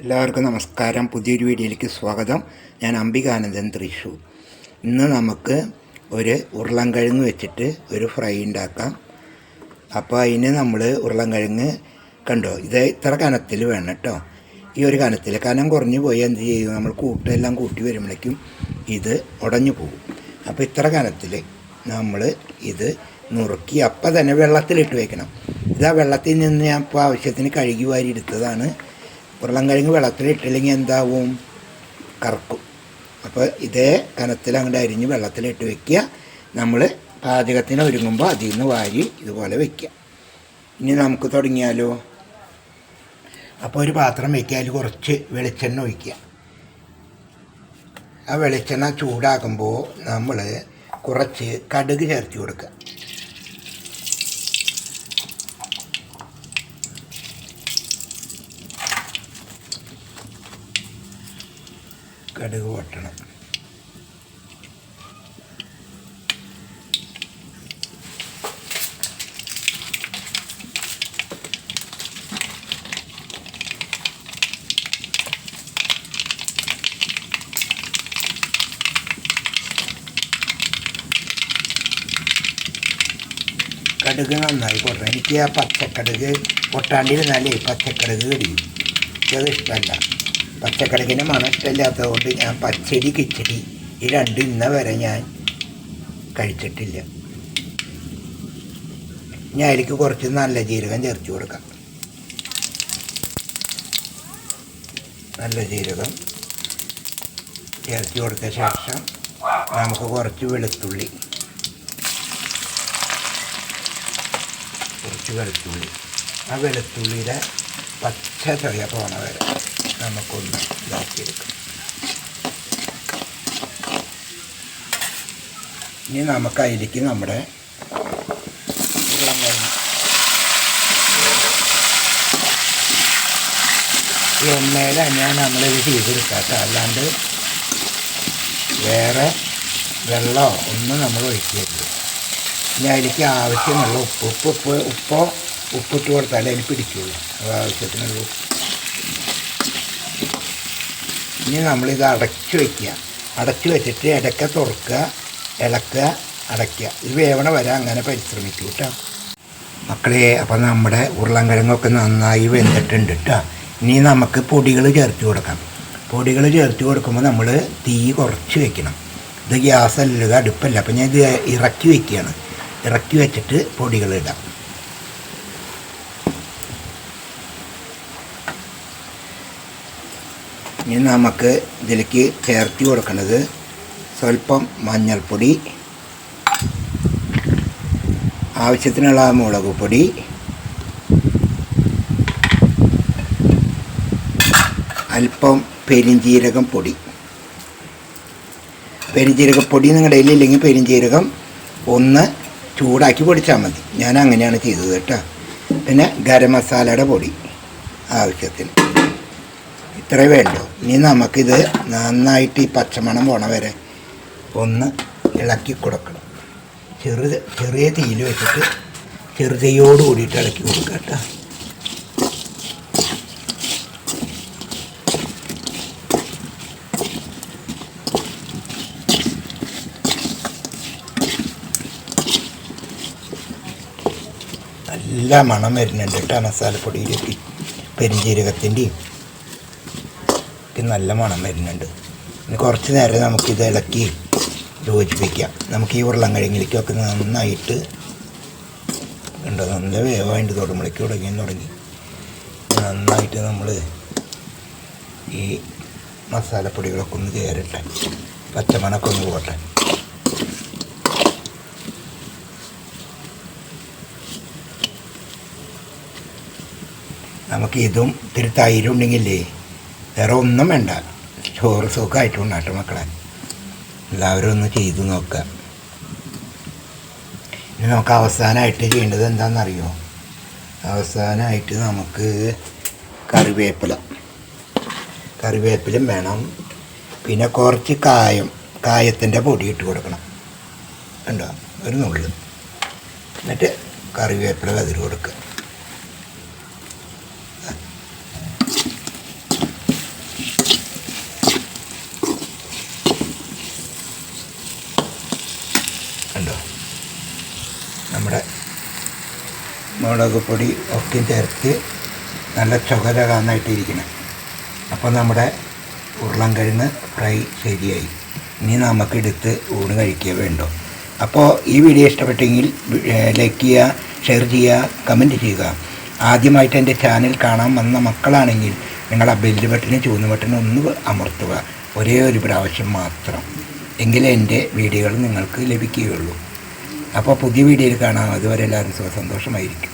എല്ലാവർക്കും നമസ്കാരം. പുതിയൊരു വീഡിയോയിലേക്ക് സ്വാഗതം. ഞാൻ അംബികാനന്ദൻ തൃശൂർ. ഇന്ന് നമുക്ക് ഒരു ഉരുളൻകിഴങ്ങ് വെച്ചിട്ട് ഒരു ഫ്രൈ ഉണ്ടാക്കാം. അപ്പോൾ അതിന് നമ്മൾ ഉരുളൻകിഴങ്ങ് കണ്ടോ? ഇത് ഇത്ര കനത്തിൽ വേണം കേട്ടോ. ഈ ഒരു കനത്തിൽ. കനം കുറഞ്ഞു പോയി എന്ത് ചെയ്യും? നമ്മൾ കൂട്ടെല്ലാം കൂട്ടി വരുമ്പോഴേക്കും ഇത് ഉടഞ്ഞു പോകും. അപ്പോൾ ഇത്ര കനത്തിൽ നമ്മൾ ഇത് നുറുക്കി അപ്പം തന്നെ വെള്ളത്തിലിട്ട് വയ്ക്കണം ഇതാ വെള്ളത്തിൽ നിന്ന് ഞാൻ ഇപ്പോൾ ആവശ്യത്തിന് കഴുകി വാരി എടുത്തതാണ്. ഉരുളൻകിഴങ്ങ് വെള്ളത്തിലിട്ടില്ലെങ്കിൽ എന്താവും? കറക്കും. അപ്പോൾ ഇതേ കനത്തിൽ അങ്ങോട്ട് അരിഞ്ഞ് വെള്ളത്തിലിട്ട് വെക്കുക. നമ്മൾ പാചകത്തിന് ഒരുങ്ങുമ്പോൾ അതിൽ നിന്ന് വാരി ഇതുപോലെ വെക്കുക. ഇനി നമുക്ക് തുടങ്ങിയാലോ? അപ്പോൾ ഒരു പാത്രം വയ്ക്കുക. അതിൽ കുറച്ച് വെളിച്ചെണ്ണ ഒഴിക്കുക. ആ വെളിച്ചെണ്ണ ചൂടാക്കുമ്പോൾ നമ്മൾ കുറച്ച് കടുക് ചേർത്ത് കൊടുക്കുക. കടുക് പൊട്ടണം കടുക് നന്നായി പൊട്ടണം എനിക്ക് ആ പച്ചക്കടുക് പൊട്ടാണ്ടിരുന്നാലേ പച്ചക്കടുക് കടിയും. എനിക്കത് ഇഷ്ടമല്ല. മണത്തില്ലാത്തത് കൊണ്ട് ഞാൻ പച്ചടി കിച്ചടി ഈ രണ്ടും ഇന്ന വരെ ഞാൻ കഴിച്ചിട്ടില്ല. ഞാൻ അതിലേക്ക് കുറച്ച് നല്ല ജീരകം ചേർത്ത് കൊടുക്കാം. നല്ല ജീരകം ചേർത്ത് കൊടുത്ത ശേഷം നമുക്ക് കുറച്ച് വെളുത്തുള്ളി കുറച്ച് വെളുത്തുള്ളി. ആ വെളുത്തുള്ളിയുടെ പച്ച ചൊയ പോണ വരെ നമുക്കൊന്ന് ഇതാക്കിയെടുക്കാം ഇനി നമുക്ക് അതിലേക്ക് നമ്മുടെ എണ്ണയിൽ തന്നെയാണ് നമ്മളിത് ചെയ്തെടുക്കാത്ത അല്ലാണ്ട് വേറെ വെള്ളമോ ഒന്നും നമ്മൾ ഒഴിക്കരുത് ഇനി അതിലേക്ക് ആവശ്യമുള്ള ഉപ്പ് ഉപ്പ് ഉപ്പ് ഉപ്പോ ഉപ്പിട്ട് കൊടുത്താലേ അതിന് പിടിക്കുള്ളൂ അത് ആവശ്യത്തിനുള്ള ഇനി നമ്മളിത് അടച്ചു വയ്ക്കുക അടച്ചു വെച്ചിട്ട് ഇടയ്ക്ക തുറക്കുക ഇളക്കുക അടയ്ക്കുക. ഇത് വേവണ വരെ അങ്ങനെ പരിശ്രമിക്കൂ കേട്ടോ മക്കളെ അപ്പം നമ്മുടെ ഉരുളൻകിഴങ്ങൊക്കെ നന്നായി വെന്തിട്ടുണ്ട് കേട്ടോ ഇനി നമുക്ക് പൊടികൾ ചേർത്ത് കൊടുക്കാം. പൊടികൾ ചേർത്ത് കൊടുക്കുമ്പോൾ നമ്മൾ തീ കുറച്ച് വെക്കണം. ഇത് ഗ്യാസല്ല അടുപ്പല്ല. അപ്പം ഞാൻ ഇത് ഇറക്കി വെക്കുകയാണ്. ഇറക്കി വെച്ചിട്ട് പൊടികൾ ഇടാം. ഇനി നമുക്ക് ഇതിലേക്ക് ചേർത്തി കൊടുക്കുന്നത് സ്വല്പം മഞ്ഞൾപ്പൊടി ആവശ്യത്തിനുള്ള മുളക് പൊടി അല്പം പെരിഞ്ചീരകം പൊടി. പെരിഞ്ചീരകപ്പൊടി നിങ്ങളുടെ കയ്യിലില്ലെങ്കിൽ പെരിഞ്ചീരകം ഒന്ന് ചൂടാക്കി പൊടിച്ചാൽ മതി. ഞാൻ അങ്ങനെയാണ് ചെയ്തത് കേട്ടോ. പിന്നെ ഗരം മസാലയുടെ പൊടി ആവശ്യത്തിന്. ഇത്രേ വേണ്ടു. ഇനി നമുക്കിത് നന്നായിട്ട് ഈ പച്ചമണം പോണ വരെ ഒന്ന് ഇളക്കി കൊടുക്കണം. ചെറു ചെറിയ തീയിൽ വെച്ചിട്ട് ചെറുതയോട് കൂടിയിട്ട് ഇളക്കി കൊടുക്കുക കേട്ടോ. നല്ല മണം വരുന്നുണ്ട് കേട്ടോ മസാലപ്പൊടിയിലേക്ക്. പെരിഞ്ജീരകത്തിന്റെയും ഒക്കെ നല്ല മണം വരുന്നുണ്ട്. ഇനി കുറച്ച് നേരം നമുക്കിത് ഇളക്കി യോജിപ്പിക്കാം. നമുക്ക് ഈ ഉരുളൻകിഴങ്ങിലേക്കൊക്കെ നന്നായിട്ട് ഉണ്ട് നല്ല വേവായിട്ട് തുടങ്ങുമ്പോഴേക്ക് തുടങ്ങി തുടങ്ങി. നന്നായിട്ട് നമ്മൾ ഈ മസാലപ്പൊടികളൊക്കെ ഒന്ന് ചേരട്ടെ. പച്ചമണൊക്കെ ഒന്ന് പോട്ടെ നമുക്ക് ഇതും ഇത്തിരി തൈരുണ്ടെങ്കിലേ വേറെ ഒന്നും വേണ്ട. ചോറ് സുഖമായിട്ട് ഉണ്ടാട്ടെ മക്കളെ. എല്ലാവരും ഒന്ന് ചെയ്തു നോക്കുക ഇനി നമുക്ക് അവസാനമായിട്ട് ചെയ്യേണ്ടത് എന്താണെന്നറിയോ? അവസാനമായിട്ട് നമുക്ക് കറിവേപ്പില. കറിവേപ്പിലും വേണം. പിന്നെ കുറച്ച് കായം കായത്തിന്റെ പൊടി ഇട്ട് കൊടുക്കണം. കണ്ടോ? ഒരു നുള്ളു. എന്നിട്ട് കറിവേപ്പില കതിര് കൊടുക്കുക. മുളക് പൊടി ഒക്കെ ചേർത്ത് നല്ല ചുകരകാന്നായിട്ടിരിക്കണം അപ്പോൾ നമ്മുടെ ഉരുളൻകിഴങ്ങ് ഫ്രൈ ശരിയായി. ഇനി നമുക്കെടുത്ത് ഊണ് കഴിക്കുക വേണ്ടോ? അപ്പോൾ ഈ വീഡിയോ ഇഷ്ടപ്പെട്ടെങ്കിൽ ലൈക്ക് ചെയ്യുക ഷെയർ ചെയ്യുക കമന്റ് ചെയ്യുക. ആദ്യമായിട്ട് എന്റെ ചാനൽ കാണാൻ വന്ന മക്കളാണെങ്കിൽ നിങ്ങൾ ആ ബെല്ല് ബട്ടനും ചൂന്ന് ബട്ടനും ഒന്ന് അമർത്തുക. ഒരേ ഒരു പ്രാവശ്യം മാത്രം. എങ്കിലേ എന്റെ വീഡിയോകൾ നിങ്ങൾക്ക് ലഭിക്കുകയുള്ളൂ. അപ്പോൾ പുതിയ വീഡിയോയിൽ കാണാം. അതുവരെ എല്ലാവരും സുഖ സന്തോഷമായിരിക്കും.